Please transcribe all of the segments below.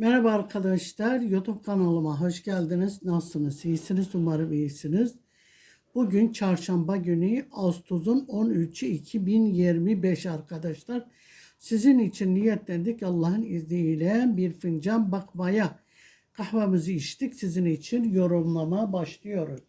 Merhaba arkadaşlar, YouTube kanalıma hoş geldiniz. Nasılsınız? İyisiniz, umarım iyisiniz. Bugün çarşamba günü Ağustos'un 13'ü 2025 arkadaşlar. Sizin için niyetlendik Allah'ın izniyle bir fincan bakmaya. Kahvemizi içtik sizin için yorumlama başlıyoruz.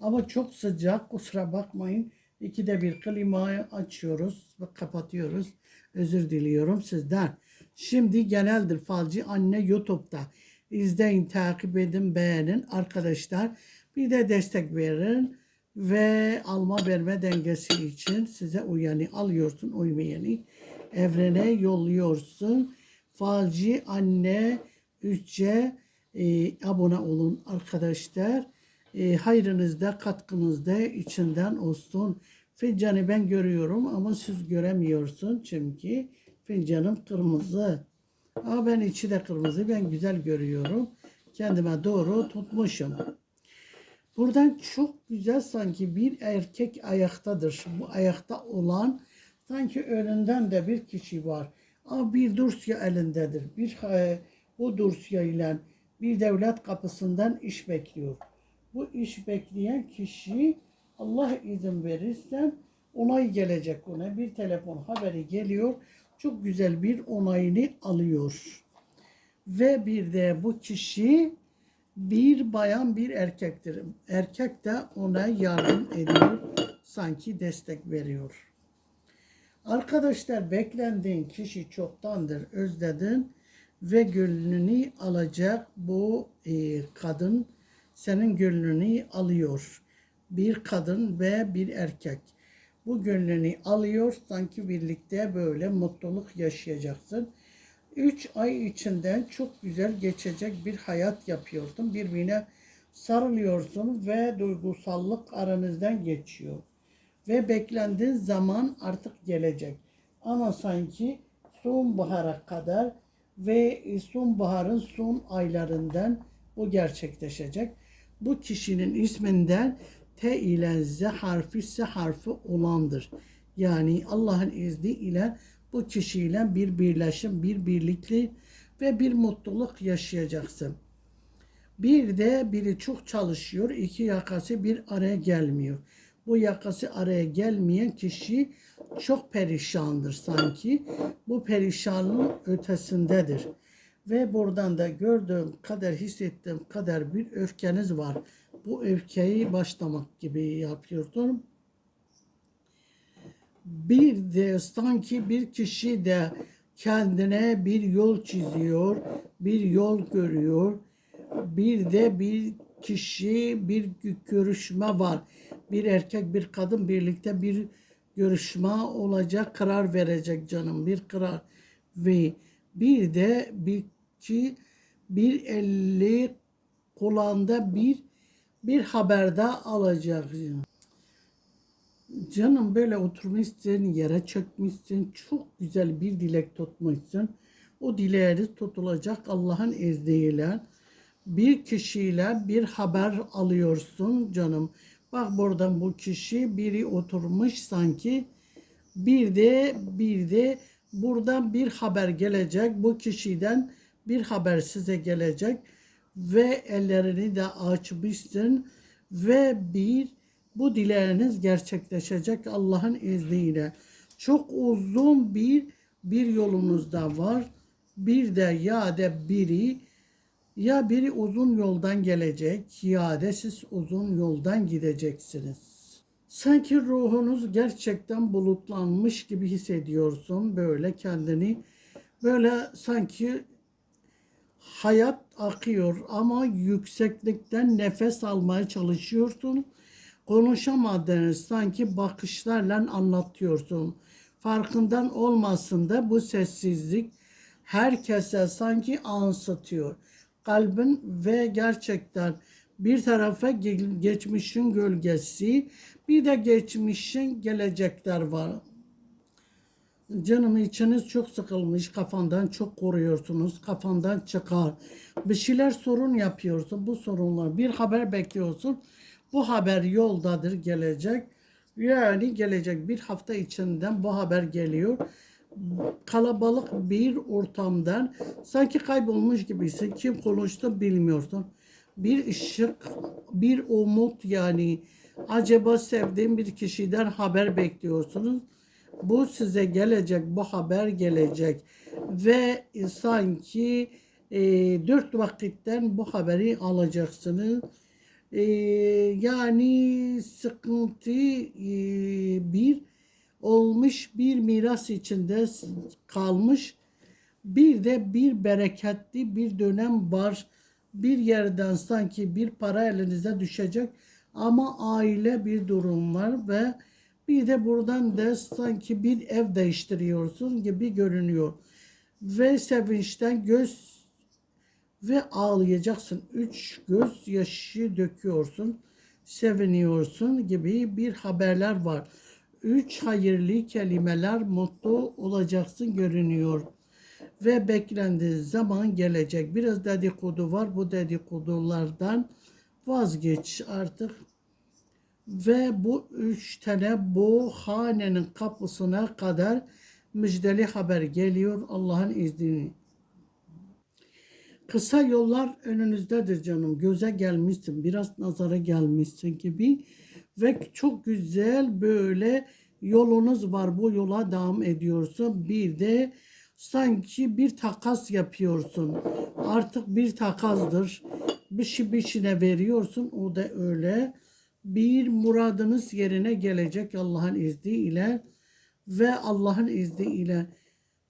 Ama çok sıcak kusura bakmayın. İkide bir klimayı açıyoruz ve kapatıyoruz. Özür diliyorum sizden. Şimdi geneldir falcı anne YouTube'da. İzleyin, takip edin, beğenin arkadaşlar. Bir de destek verin ve alma verme dengesi için size uyanı alıyorsun, uymayanı evrene yolluyorsun. Falcı anne 3'e e, abone olun arkadaşlar. E, hayrınızda, katkınızda içinden olsun. Fincanı ben görüyorum ama siz göremiyorsun çünkü fincanım kırmızı. Ama ben içi de kırmızı. Ben güzel görüyorum. Kendime doğru tutmuşum. Buradan çok güzel sanki bir erkek ayaktadır. Bu ayakta olan sanki önünden de bir kişi var. Ama bir dosya elindedir. Bir e, bu dosya ile bir devlet kapısından iş bekliyor. Bu iş bekleyen kişi Allah izin verirse onay gelecek ona. Bir telefon haberi geliyor. Çok güzel bir onayını alıyor. Ve bir de bu kişi bir bayan bir erkektir. Erkek de ona yardım ediyor. Sanki destek veriyor. Arkadaşlar beklendiğin kişi çoktandır özledin ve gönlünü alacak bu e, kadın senin gönlünü alıyor. Bir kadın ve bir erkek. Bu gönlünü alıyor sanki birlikte böyle mutluluk yaşayacaksın. 3 ay içinden çok güzel geçecek bir hayat yapıyordun. Birbirine sarılıyorsun ve duygusallık aranızdan geçiyor. Ve beklendiğin zaman artık gelecek. Ama sanki sonbahara kadar ve sonbaharın son aylarından bu gerçekleşecek. Bu kişinin isminden T ile Z harfi S harfi olandır. Yani Allah'ın izni ile bu kişiyle bir birleşim, bir birlikli ve bir mutluluk yaşayacaksın. Bir de biri çok çalışıyor, iki yakası bir araya gelmiyor. Bu yakası araya gelmeyen kişi çok perişandır sanki. Bu perişanlığın ötesindedir. Ve buradan da gördüğüm kadar, hissettiğim kadar bir öfkeniz var. Bu öfkeyi başlamak gibi yapıyordum. Bir de sanki bir kişi de kendine bir yol çiziyor, bir yol görüyor. Bir de bir kişi bir görüşme var. Bir erkek bir kadın birlikte bir görüşme olacak, karar verecek canım bir karar ve bir de bir ki bir elli kulağında bir bir haberde alacak. Canım böyle oturmuşsun, yere çökmüşsün, çok güzel bir dilek tutmuşsun. O dileğiniz tutulacak Allah'ın izniyle. Bir kişiyle bir haber alıyorsun canım. Bak buradan bu kişi biri oturmuş sanki. Bir de bir de buradan bir haber gelecek. Bu kişiden bir haber size gelecek ve ellerini de açmışsın ve bir bu dileğiniz gerçekleşecek Allah'ın izniyle. Çok uzun bir bir yolunuz da var. Bir de ya da biri ya biri uzun yoldan gelecek ya da siz uzun yoldan gideceksiniz. Sanki ruhunuz gerçekten bulutlanmış gibi hissediyorsun böyle kendini. Böyle sanki hayat akıyor ama yükseklikten nefes almaya çalışıyorsun. Konuşamadığını sanki bakışlarla anlatıyorsun. Farkından olmasın da bu sessizlik herkese sanki ansıtıyor. Kalbin ve gerçekten bir tarafa ge- geçmişin gölgesi, bir de geçmişin gelecekler var. Canım içiniz çok sıkılmış, kafandan çok koruyorsunuz, kafandan çıkar. Bir şeyler sorun yapıyorsun, bu sorunlar bir haber bekliyorsun. Bu haber yoldadır, gelecek. Yani gelecek bir hafta içinden bu haber geliyor. kalabalık bir ortamdan sanki kaybolmuş gibisin. Kim konuştu bilmiyorsun. Bir ışık, bir umut yani acaba sevdiğin bir kişiden haber bekliyorsunuz. Bu size gelecek, bu haber gelecek ve sanki e, dört vakitten bu haberi alacaksınız. E, yani sıkıntı e, bir olmuş bir miras içinde kalmış. Bir de bir bereketli bir dönem var. Bir yerden sanki bir para elinize düşecek ama aile bir durum var ve bir de buradan da sanki bir ev değiştiriyorsun gibi görünüyor. Ve sevinçten göz ve ağlayacaksın. Üç göz yaşı döküyorsun, seviniyorsun gibi bir haberler var. Üç hayırlı kelimeler mutlu olacaksın görünüyor. Ve beklendiği zaman gelecek. Biraz dedikodu var. Bu dedikodulardan vazgeç artık. Ve bu üç tane bu hanenin kapısına kadar müjdeli haber geliyor Allah'ın izniyle. Kısa yollar önünüzdedir canım. Göze gelmişsin, biraz nazara gelmişsin gibi ve çok güzel böyle yolunuz var. Bu yola devam ediyorsun. Bir de sanki bir takas yapıyorsun. Artık bir takasdır. Bir şey bir veriyorsun. O da öyle. Bir muradınız yerine gelecek Allah'ın izniyle ve Allah'ın izniyle.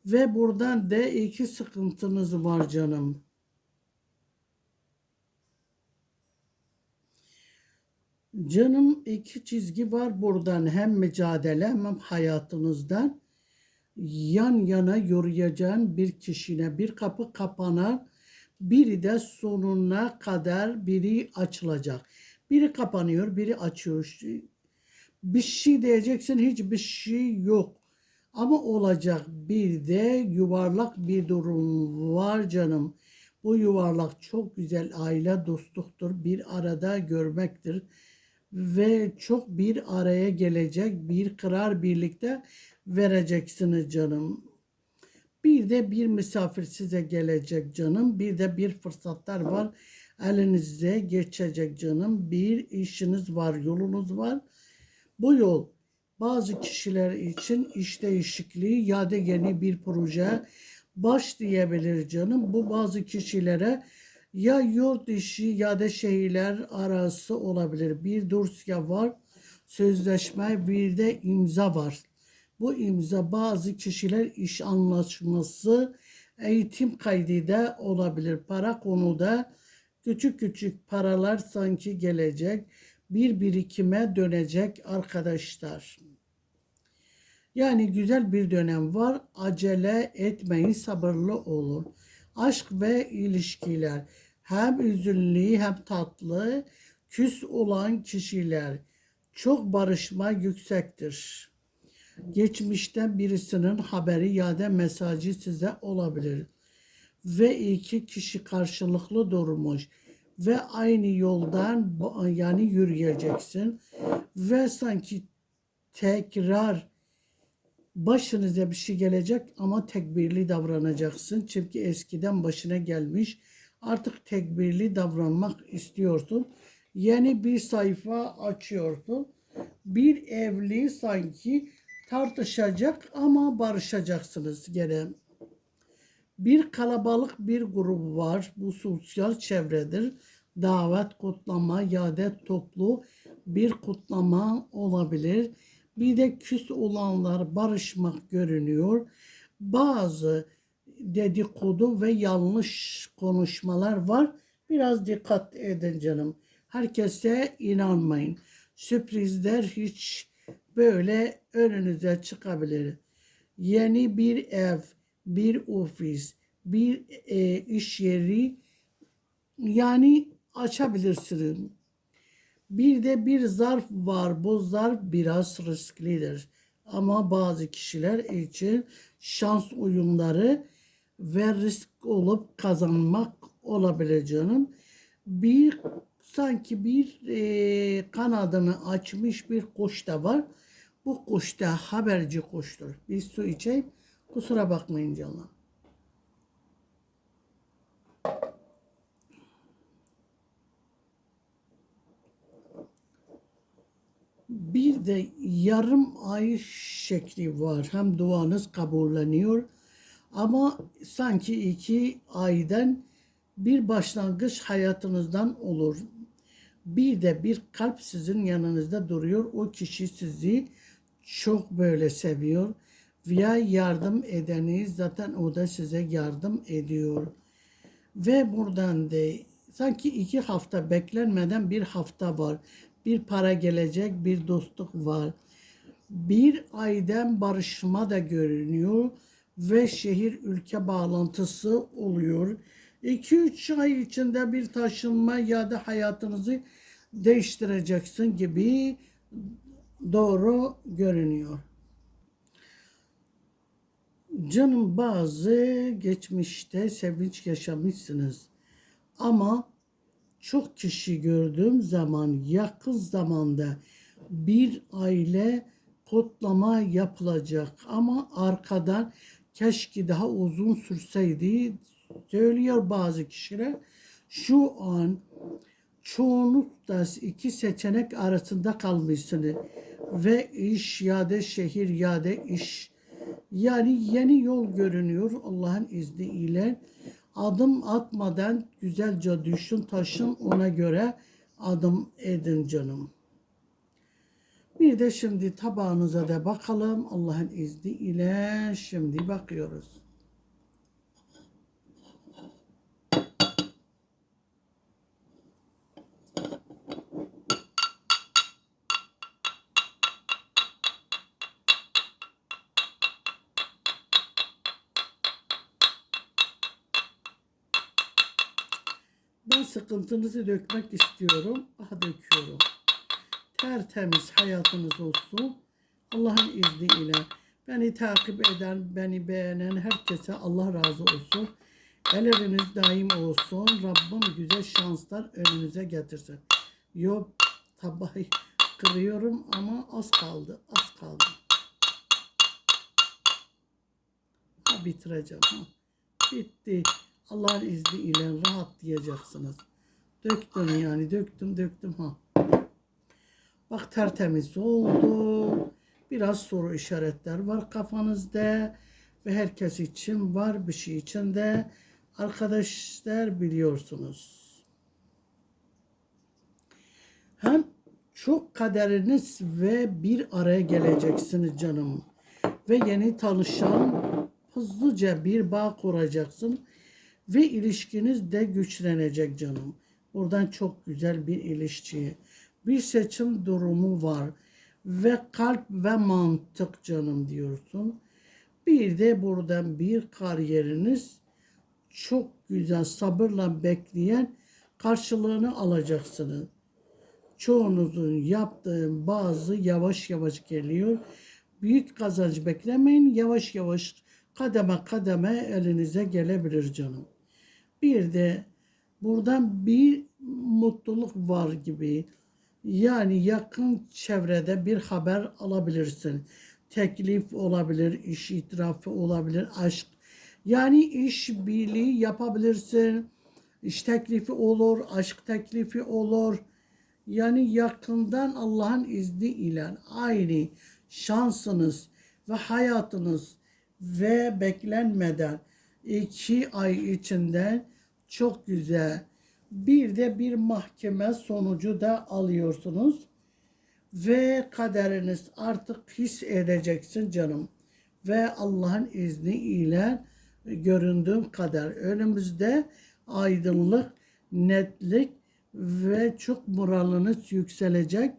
Ve buradan da iki sıkıntınız var canım. Canım iki çizgi var buradan hem mücadele hem hayatınızdan yan yana yürüyeceğin bir kişine bir kapı kapanar biri de sonuna kadar biri açılacak. Biri kapanıyor biri açıyor. Bir şey diyeceksin hiçbir şey yok. Ama olacak bir de yuvarlak bir durum var canım. Bu yuvarlak çok güzel aile dostluktur. Bir arada görmektir ve çok bir araya gelecek bir karar birlikte vereceksiniz canım. Bir de bir misafir size gelecek canım. Bir de bir fırsatlar var. Elinize geçecek canım. Bir işiniz var, yolunuz var. Bu yol bazı kişiler için iş değişikliği ya da yeni bir proje başlayabilir canım. Bu bazı kişilere ya yurt dışı ya da şehirler arası olabilir. Bir dosya var, sözleşme bir de imza var. Bu imza bazı kişiler iş anlaşması, eğitim kaydıyla olabilir. Para konuda küçük küçük paralar sanki gelecek. Bir birikime dönecek arkadaşlar. Yani güzel bir dönem var. Acele etmeyin, sabırlı olun. Aşk ve ilişkiler hem üzünlü hem tatlı, küs olan kişiler çok barışma yüksektir. Geçmişten birisinin haberi ya da mesajı size olabilir. Ve iki kişi karşılıklı durmuş ve aynı yoldan yani yürüyeceksin ve sanki tekrar başınıza bir şey gelecek ama tekbirli davranacaksın. Çünkü eskiden başına gelmiş. Artık tekbirli davranmak istiyorsun. Yeni bir sayfa açıyorsun. Bir evli sanki tartışacak ama barışacaksınız gene. Bir kalabalık bir grup var. Bu sosyal çevredir. Davet, kutlama ya da toplu bir kutlama olabilir. Bir de küs olanlar barışmak görünüyor. Bazı dedikodu ve yanlış konuşmalar var. Biraz dikkat edin canım. Herkese inanmayın. Sürprizler hiç böyle önünüze çıkabilir. Yeni bir ev, bir ofis, bir e, iş yeri yani açabilirsiniz. Bir de bir zarf var. Bu zarf biraz risklidir. Ama bazı kişiler için şans oyunları ve risk olup kazanmak olabilir canım. Bir sanki bir e, kanadını açmış bir kuş da var. Bu kuş da haberci kuştur. Bir su içeyim Kusura bakmayın canım. Bir de yarım ay şekli var. Hem duanız kabulleniyor ama sanki iki aydan bir başlangıç hayatınızdan olur. Bir de bir kalp sizin yanınızda duruyor. O kişi sizi çok böyle seviyor. Veya yardım edeniz zaten o da size yardım ediyor. Ve buradan da sanki iki hafta beklenmeden bir hafta var. Bir para gelecek, bir dostluk var. Bir aydan barışma da görünüyor ve şehir ülke bağlantısı oluyor. 2-3 ay içinde bir taşınma ya da hayatınızı değiştireceksin gibi doğru görünüyor. Canım bazı geçmişte sevinç yaşamışsınız. Ama çok kişi gördüğüm zaman yakın zamanda bir aile kutlama yapılacak ama arkadan keşke daha uzun sürseydi söylüyor bazı kişiler. Şu an çoğunlukla iki seçenek arasında kalmışsınız ve iş ya da şehir ya da iş yani yeni yol görünüyor Allah'ın izniyle. Adım atmadan güzelce düşün taşın ona göre adım edin canım. Bir de şimdi tabağınıza da bakalım Allah'ın izniyle şimdi bakıyoruz. Ben sıkıntınızı dökmek istiyorum. Aha döküyorum. Tertemiz hayatınız olsun. Allah'ın izniyle. Beni takip eden, beni beğenen herkese Allah razı olsun. Elleriniz daim olsun. Rabbim güzel şanslar önünüze getirsin. Yok tabağı kırıyorum ama az kaldı. Az kaldı. Ha, bitireceğim. Ha. Bitti. Allah'ın izniyle rahatlayacaksınız. Döktüm yani döktüm döktüm ha. Bak tertemiz oldu. Biraz soru işaretler var kafanızda ve herkes için var bir şey için de arkadaşlar biliyorsunuz. Hem çok kaderiniz ve bir araya geleceksiniz canım. Ve yeni tanışan hızlıca bir bağ kuracaksın ve ilişkiniz de güçlenecek canım. Buradan çok güzel bir ilişki. Bir seçim durumu var ve kalp ve mantık canım diyorsun. Bir de buradan bir kariyeriniz çok güzel sabırla bekleyen karşılığını alacaksınız. Çoğunuzun yaptığı bazı yavaş yavaş geliyor. Büyük kazanç beklemeyin. Yavaş yavaş kademe kademe elinize gelebilir canım. Bir de buradan bir mutluluk var gibi. Yani yakın çevrede bir haber alabilirsin. Teklif olabilir, iş itirafı olabilir, aşk. Yani iş birliği yapabilirsin. İş teklifi olur, aşk teklifi olur. Yani yakından Allah'ın izniyle aynı şansınız ve hayatınız ve beklenmeden iki ay içinde çok güzel bir de bir mahkeme sonucu da alıyorsunuz ve kaderiniz artık his edeceksin canım ve Allah'ın izniyle göründüğüm kadar önümüzde aydınlık, netlik ve çok moraliniz yükselecek.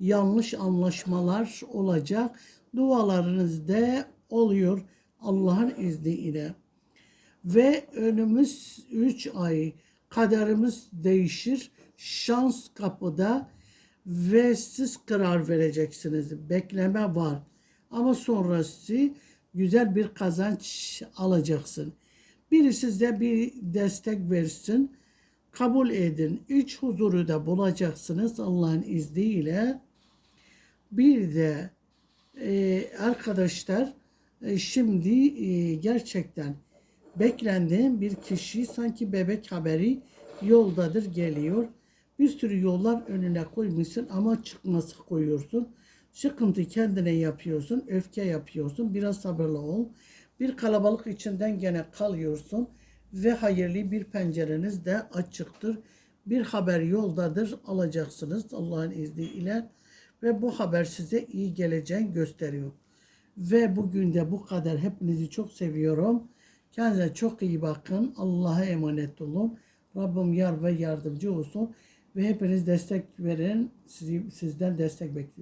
Yanlış anlaşmalar olacak. Dualarınız da oluyor Allah'ın izniyle. Ve önümüz 3 ay kaderimiz değişir. Şans kapıda ve siz karar vereceksiniz. Bekleme var. Ama sonrası güzel bir kazanç alacaksın. Biri size bir destek versin. Kabul edin. İç huzuru da bulacaksınız Allah'ın izniyle. Bir de e, arkadaşlar E, Şimdi e, gerçekten beklendiğim bir kişi sanki bebek haberi yoldadır geliyor. Bir sürü yollar önüne koymuşsun ama çıkması koyuyorsun. Sıkıntı kendine yapıyorsun, öfke yapıyorsun. Biraz sabırlı ol. Bir kalabalık içinden gene kalıyorsun ve hayırlı bir pencereniz de açıktır. Bir haber yoldadır alacaksınız Allah'ın izniyle ve bu haber size iyi geleceğini gösteriyor. Ve bugün de bu kadar. Hepinizi çok seviyorum. Kendinize çok iyi bakın. Allah'a emanet olun. Rabbim yar ve yardımcı olsun. Ve hepiniz destek verin. Sizi, sizden destek bekliyorum.